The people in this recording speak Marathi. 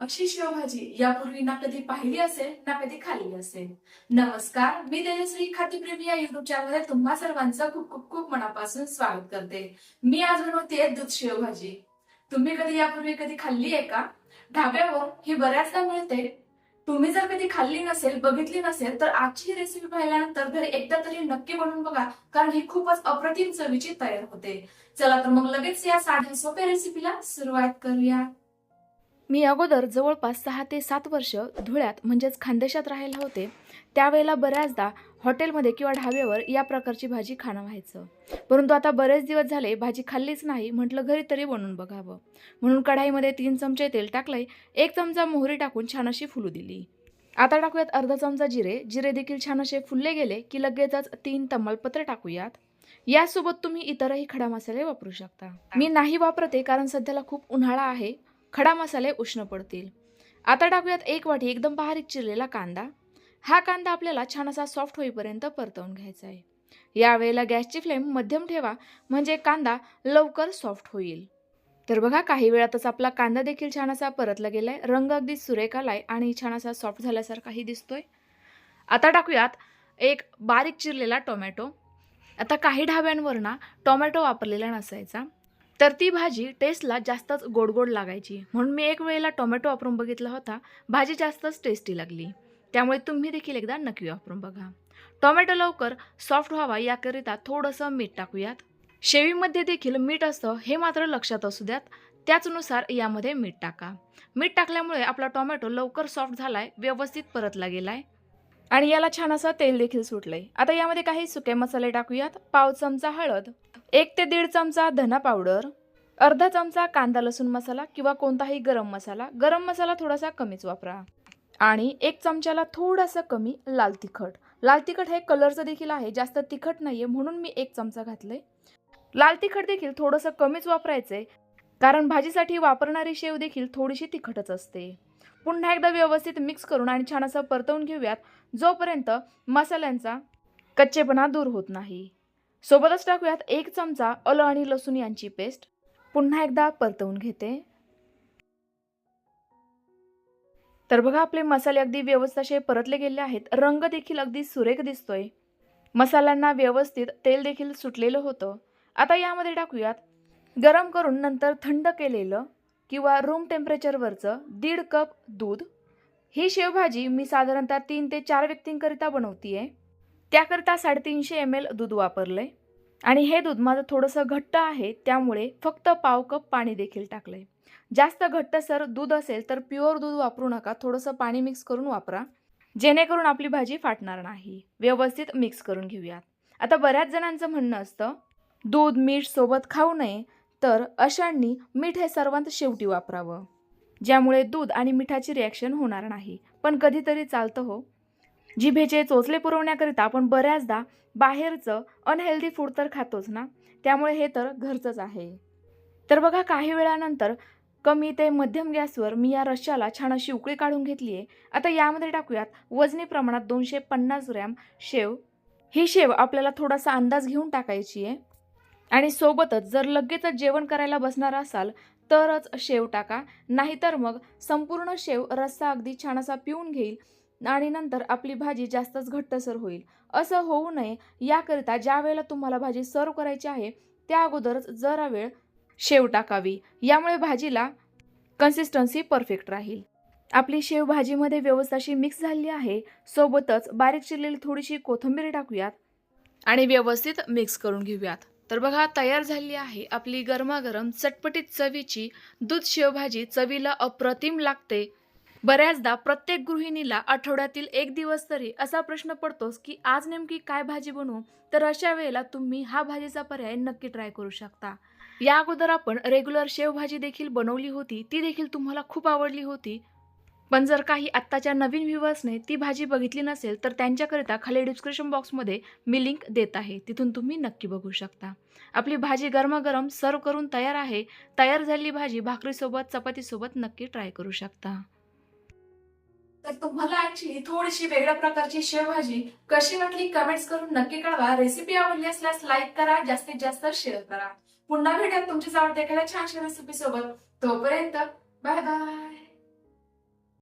अशी शेवभाजी यापूर्वी ना कधी पाहिली असेल ना कधी खाल्ली असेल. नमस्कार मी तेजस्वी खातीप्रेमी या युट्यूब चॅनलमध्ये तुम्हा सर्वांचं खूप खूप खूप मनापासून स्वागत करते. मी आज बनवते दूध शेवभाजी. तुम्ही कधी यापूर्वी कधी खाल्ली आहे का? ढाब्यावर ही बऱ्याचदा मिळते. तुम्ही जर कधी खाल्ली नसेल बघितली नसेल तर आजची ही रेसिपी पाहिल्यानंतर घरी एकदा तरी नक्की बनवून बघा कारण ही खूपच अप्रतिम चवीची तयार होते. चला तर मग लगेच या साध्या सोप्या रेसिपीला सुरुवात करूया. मी अगोदर जवळपास सहा ते सात वर्ष धुळ्यात म्हणजेच खानदेशात राहायला होते. त्यावेळेला बऱ्याचदा हॉटेलमध्ये किंवा ढाब्यावर या प्रकारची भाजी खाणं व्हायचं. परंतु आता बरेच दिवस झाले भाजी खाल्लीच नाही म्हटलं घरी तरी बनवून बघावं. म्हणून कढाईमध्ये तीन चमचे तेल टाकलंय एक चमचा मोहरी टाकून छान अशी फुलू दिली. आता टाकूयात अर्धा चमचा जिरे. जिरे देखील छान असे फुलले गेले की लगेचच तीन तमालपत्र टाकूयात. यासोबत तुम्ही इतरही खडा मसाले वापरू शकता. मी नाही वापरते कारण सध्याला खूप उन्हाळा आहे. खडा मसाले उष्ण पडतील. आता टाकूयात एक वाटी एकदम बारीक चिरलेला कांदा. हा कांदा आपल्याला छान असा सॉफ्ट होईपर्यंत परतवून घ्यायचा आहे. यावेळेला गॅसची फ्लेम मध्यम ठेवा म्हणजे कांदा लवकर सॉफ्ट होईल. तर बघा काही वेळातच आपला कांदा देखील छान असा परतला गेलाय. रंग अगदी सुरेख आलाय आणि छान असा सॉफ्ट झाल्यासारखाही दिसतोय. आता टाकूयात एक बारीक चिरलेला टोमॅटो. आता काही ढाब्यांवर ना टोमॅटो वापरलेला नसायचा. तर ती भाजी टेस्टला जास्तच गोड गोड लागायची. म्हणून मी एक वेळेला टोमॅटो वापरून बघितला होता. भाजी जास्तच टेस्टी लागली. त्यामुळे तुम्ही देखील एकदा नक्की वापरून बघा. टोमॅटो लवकर सॉफ्ट व्हावा याकरिता थोडंसं मीठ टाकूयात. शेवीमध्ये देखील मीठ असतं हे मात्र लक्षात असू द्यात. त्याचनुसार यामध्ये मीठ टाका. मीठ टाकल्यामुळे आपला टोमॅटो लवकर सॉफ्ट झालाय व्यवस्थित परतला गेलाय. आणि याला छान असं तेल देखील सुटलंय. आता यामध्ये काही सुके मसाले टाकूयात. पाव चमचा हळद. एक ते दीड चमचा धना पावडर अर्धा चमचा कांदा लसूण मसाला किंवा कोणताही गरम मसाला गरम मसाला थोडासा कमीच वापरा. आणि एक चमच्याला थोडासा कमी लाल तिखट. लाल तिखट हे कलरचं देखील आहे जास्त तिखट नाही आहे म्हणून मी एक चमचा घातले लाल तिखट देखील थोडंसं कमीच वापरायचंय कारण भाजीसाठी वापरणारी शेव देखील थोडीशी तिखटच असते. पुन्हा एकदा व्यवस्थित मिक्स करून आणि छान असं परतवून घेऊयात जोपर्यंत मसाल्यांचा कच्चेपणा दूर होत नाही. सोबतच टाकूयात एक चमचा अलं आणि लसूण यांची पेस्ट. पुन्हा एकदा परतवून घेते. तर बघा आपले मसाले अगदी व्यवस्थित असे परतले गेले आहेत. रंग देखील अगदी सुरेख दिसतोय. मसाल्यांना व्यवस्थित तेल देखील सुटलेलं होतं. आता यामध्ये टाकूयात गरम करून नंतर थंड केलेलं किंवा रूम टेम्परेचरवरचं दीड कप दूध. ही शेवभाजी मी साधारणतः तीन ते चार व्यक्तींकरिता बनवतीये. त्याकरिता साडेतीनशे एम एल दूध वापरलं आहे आणि हे दूध माझं थोडंसं घट्ट आहे त्यामुळे फक्त पाव कप पाणी देखील टाकलं आहे जास्त घट्टसर दूध असेल तर प्युअर दूध वापरू नका थोडंसं पाणी मिक्स करून वापरा. जेणेकरून आपली भाजी फाटणार नाही. व्यवस्थित मिक्स करून घेऊयात. आता बऱ्याच जणांचं म्हणणं असतं दूध मीठ सोबत खाऊ नये तर अशांनी मीठ हे सर्वांत शेवटी वापरावं. ज्यामुळे दूध आणि मिठाची रिॲक्शन होणार नाही. पण कधीतरी चालतं हो. जिभेचे चोचले पुरवण्याकरिता आपण बऱ्याचदा बाहेरचं अनहेल्दी फूड तर खातोच ना? त्यामुळे हे तर घरचंच आहे. तर बघा काही वेळानंतर कमी ते मध्यम गॅसवर मी या रश्श्याला छान अशी उकळी काढून घेतली आहे. आता यामध्ये टाकूयात वजनी प्रमाणात दोनशे पन्नास ग्रॅम शेव. ही शेव आपल्याला थोडासा अंदाज घेऊन टाकायची आहे. आणि सोबतच जर लगेचच जेवण करायला बसणार असाल तरच शेव टाका. नाहीतर मग संपूर्ण शेव रस्सा अगदी छान असा पिऊन घेईल. आणि नंतर आपली भाजी जास्तच घट्टसर होईल. असं होऊ नये. याकरिता ज्या वेळेला तुम्हाला भाजी सर्व करायची आहे त्या अगोदरच जरा वेळ शेव टाकावी. यामुळे भाजीला कन्सिस्टन्सी परफेक्ट राहील. आपली शेव भाजीमध्ये व्यवस्थाशी मिक्स झाली आहे. सोबतच बारीक चिरलेली थोडीशी कोथिंबीर टाकूयात आणि व्यवस्थित मिक्स करून घेऊयात. तर बघा तयार झाली आहे आपली गरमागरम चटपटीत चवीची दूध शेवभाजी चवीला अप्रतिम लागते. बऱ्याचदा प्रत्येक गृहिणीला आठवड्यातील एक दिवस तरी असा प्रश्न पडतोच की आज नेमकी काय भाजी बनवू? तर अशा वेळेला तुम्ही हा भाजीचा पर्याय नक्की ट्राय करू शकता. या अगोदर आपण रेग्युलर शेवभाजी देखील बनवली होती ती देखील तुम्हाला खूप आवडली होती. पण जर काही आत्ताच्या नवीन व्ह्युअर्सने ती भाजी बघितली नसेल तर त्यांच्याकरिता खाली डिस्क्रिप्शन बॉक्समध्ये मी लिंक देत आहे तिथून तुम्ही नक्की बघू शकता. आपली भाजी गरमागरम सर्व करून तयार आहे तयार झालेली भाजी भाकरीसोबत चपातीसोबत नक्की ट्राय करू शकता. तर तुम्हाला ऍक्च्युली थोडीशी वेगळ्या प्रकारची शेवभाजी कशी वाटली कमेंट्स करून नक्की कळवा. रेसिपी आवडली असल्यास लाईक करा जास्तीत जास्त शेअर करा. पुन्हा भेटा तुमच्या आवडत्या एखाद्या छानशा रेसिपी सोबत. तोपर्यंत बाय बाय